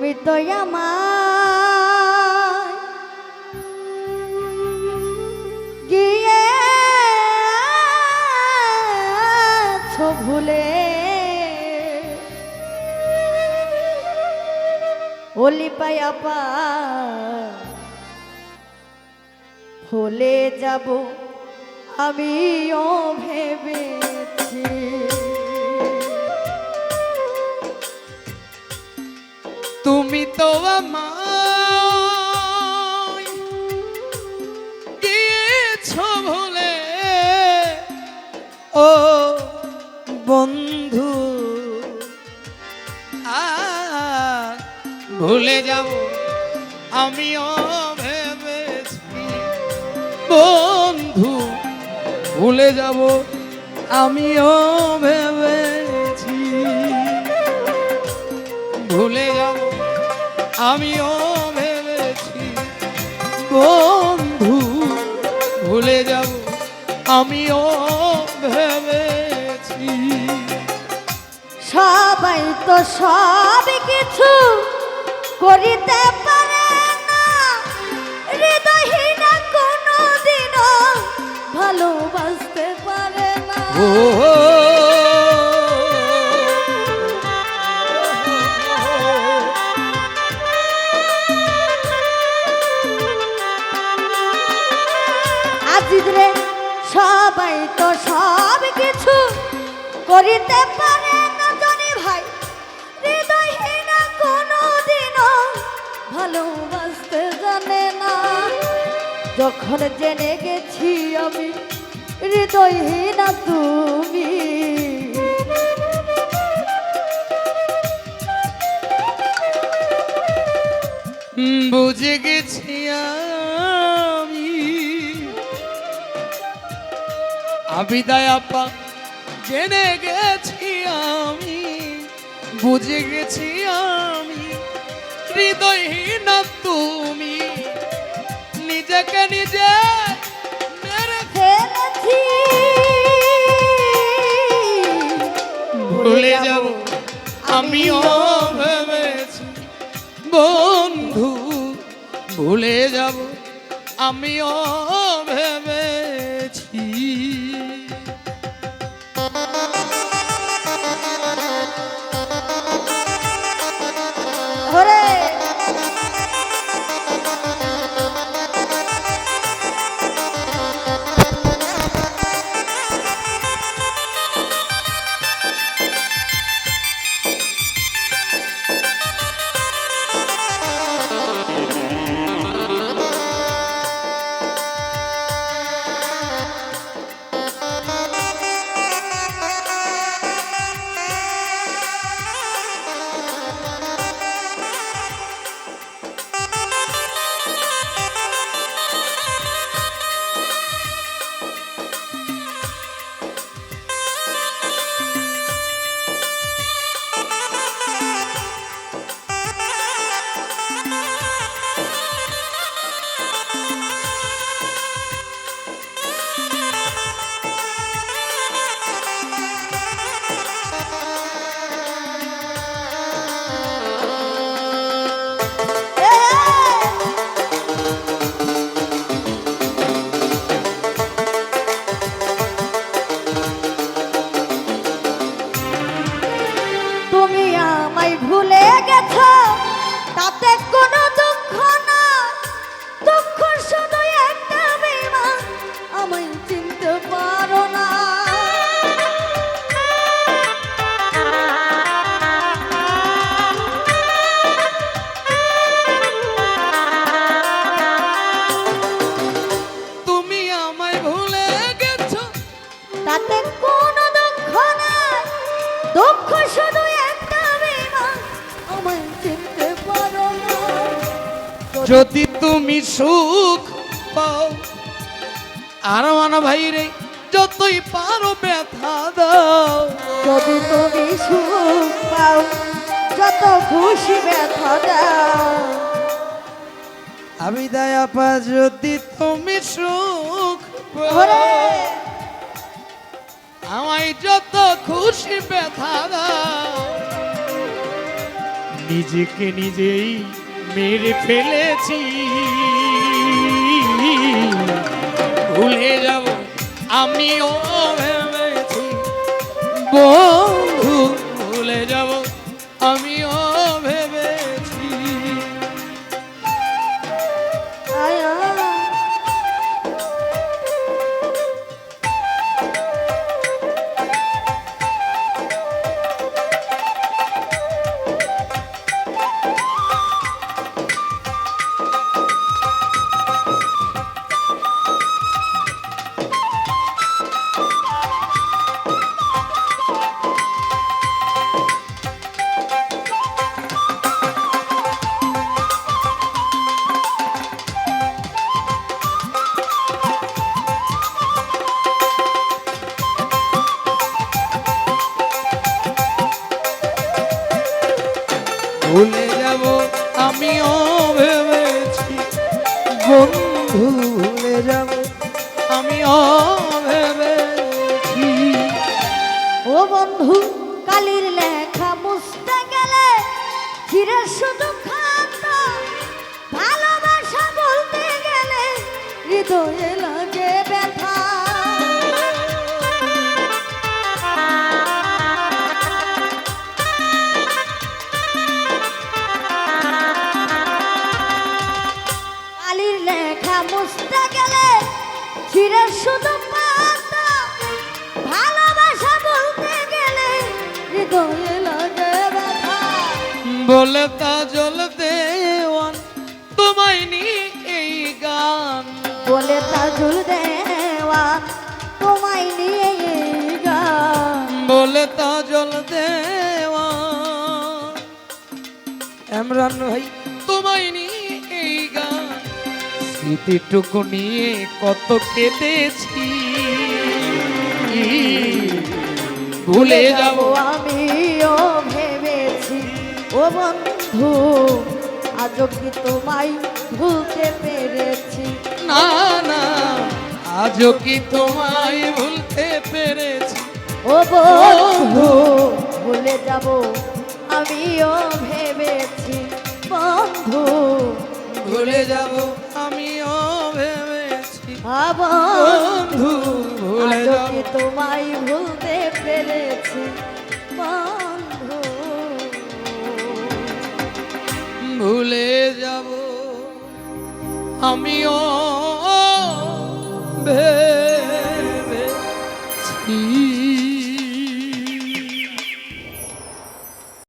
তুমি তো আমার গিয়েছো ভুলে। ওলি পায়া পা ভুলে যাব আমিও ভেবেছি। তুমি তো আমায় ভুলে। ও বন্ধু ভুলে যাব আমিও ভেবেছি। বন্ধু, ভুলে যাব, আমিও ভেবেছি। ভুলে যাব আমিও ভেবেছি বন্ধু ভুলে যাব আমিও ভেবেছি। সবাই তো সব কিছু করিতে পারে না। হৃদয়হীনা কোনো দিনও ভালোবাসতে পারে না। করিতে পারে না জানি ভাই। হৃদয়হীনা কোনো ভালোবাসতে জানে না। যখন জেনে গেছি আমি, হৃদয়হীনা তুমি। বুঝে গেছি আমি। আবিদায় আপা জেনে গেছি আমি, বুঝে গেছি আমি, হৃদয়হীন তুমি। নিজেকে নিজে মেরে ভুলে যাব আমিও ভেবেছি। বন্ধু, ভুলে যাব আমিও ভেবেছি যদি তুমি সুখ পাও আর মানা ভাই রে যতই পারো ব্যথা দাও। যদি তুমি সুখ পাও যত খুশি ব্যথা দাও। আমি দয়াপা যদি তুমি সুখ পাও, আমায় যত খুশি ব্যথা দাও। নিজেকে নিজেই মেরে ফেলেছি। ভুলে যাব আমিও ভেবেছি। বন্ধু ভুলে যাব, আমিও ভেবেছি। বন্ধু ভুলে যাব, আমিও ভেবেছি। ও বন্ধু, কালির লেখা মুছতে গেলে চিরে লেখা গেলে চিরে শুধু পাতা ভালোবাসা বলতে গেলে হৃদয়ে লাগে ব্যথা। বলে তা জল দেওয়ান তোমায় নিয়ে এই গান। বলে তাজুল দেওয়া তোমায় নিয়ে এই গান। বলে তা জল দেওয়ান এমরান ভাই স্মৃতিটুকু নিয়ে কত কেঁদেছি। ভুলে যাব। আমিও ভেবেছি। ও বন্ধু আজও কি তোমায় ভুলতে পেরেছি? না না আজও কি তোমায় ভুলতে পেরেছি। ও বন্ধু ভুলে যাব আমিও ভেবেছি। বন্ধু ভুলে যাব আমিও ভেবেছি আ বন্ধু ভুলে যাও। তোমায় ভুলতে পেরেছি? বন্ধু। ভুলে যাব। আমিও ভেবেছি